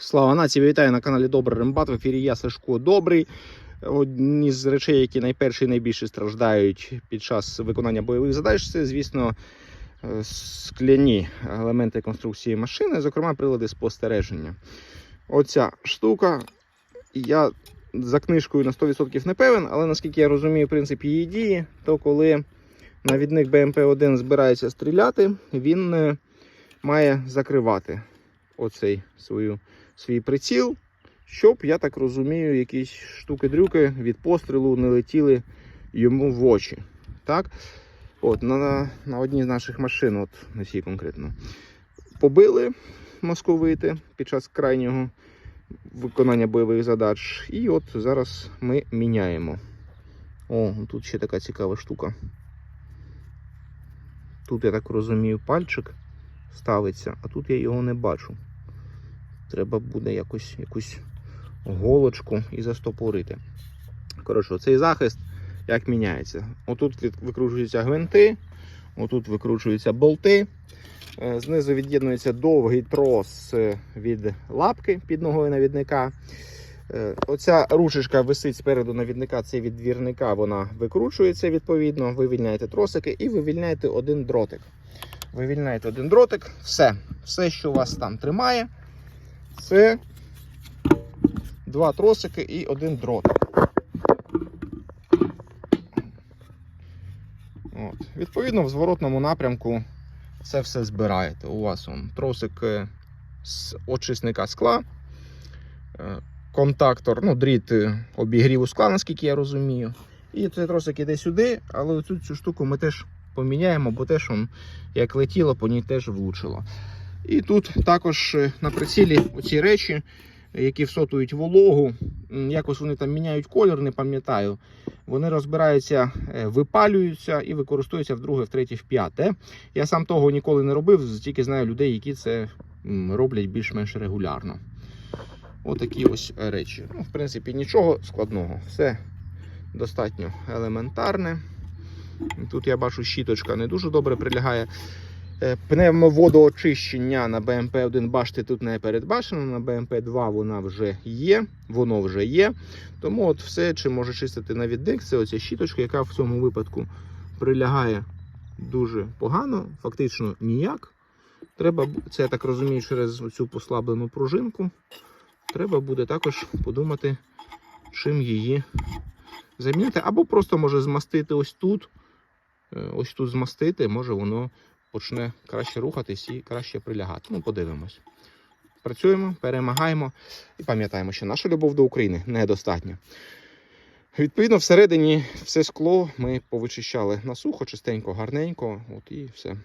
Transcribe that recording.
Слава нації, вітаю на каналі Добрий Рембат. В ефірі я Сашко Добрий. Одні з речей, які найперше і найбільше страждають під час виконання бойових задач, це, звісно, е, скляні елементи конструкції машини, зокрема прилади спостереження. Оця штука, я за книжкою на 100% не певен, але наскільки я розумію принцип її дії, то коли навідник БМП-1 збирається стріляти, він е, має закривати оцей свою, свій приціл, щоб, я так розумію, якісь штуки-дрюки від пострілу не летіли йому в очі. Так? От, на, на одній з наших машин, от на цій конкретно, побили московити під час крайнього виконання бойових задач. І от зараз ми міняємо. О, тут ще така цікава штука. Тут, я так розумію, пальчик ставиться, а тут я його не бачу. Треба буде якось якусь голочку і застопорити. Коротше, цей захист як міняється. Отут викручуються гвинти, отут викручуються болти. Е, Знизу від'єднується довгий трос е, від лапки під ногою навідника. Е, Оця ручечка висить спереду навідника, це від двірника, вона викручується відповідно. Вивільняєте тросики і вивільняєте один дротик. Вивільняєте один дротик, все. Все, що у вас там тримає, це два тросики і один дротик. От. Відповідно, в зворотному напрямку це все збираєте. У вас он, тросик з очисника скла, е, контактор, ну, дріт е, обігріву скла, наскільки я розумію. І цей тросик іде сюди, але оцю цю штуку ми теж поміняємо, бо теж он, як летіло, по ній теж влучило. І тут також е, на прицілі оці речі, які всотують вологу, якось вони там міняють колір, не пам'ятаю. Вони розбираються, е, випалюються і використовуються вдруге, втретє, в п'яте. Я сам того ніколи не робив, тільки знаю людей, які це роблять більш-менш регулярно. Отакі ось речі. Ну, в принципі, нічого складного. Все достатньо елементарне. Тут я бачу, щіточка не дуже добре прилягає. Е, Пневмоводоочищення на БМП-1 бачите, тут не передбачено, на БМП-2 вона вже є, воно вже є. Тому от все, чим може чистити навідник, це оця щіточка, яка в цьому випадку прилягає дуже погано, фактично ніяк. Треба, це я так розумію, через цю послаблену пружинку. Треба буде також подумати, чим її замінити. Або просто може змастити ось тут. Е, Ось тут змастити, може воно почне краще рухатись і краще прилягати. Ну, подивимось. Працюємо, перемагаємо і пам'ятаємо, що наша любов до України недостатня. Відповідно, всередині все скло ми повичищали на сухо, чистенько, гарненько. От і все.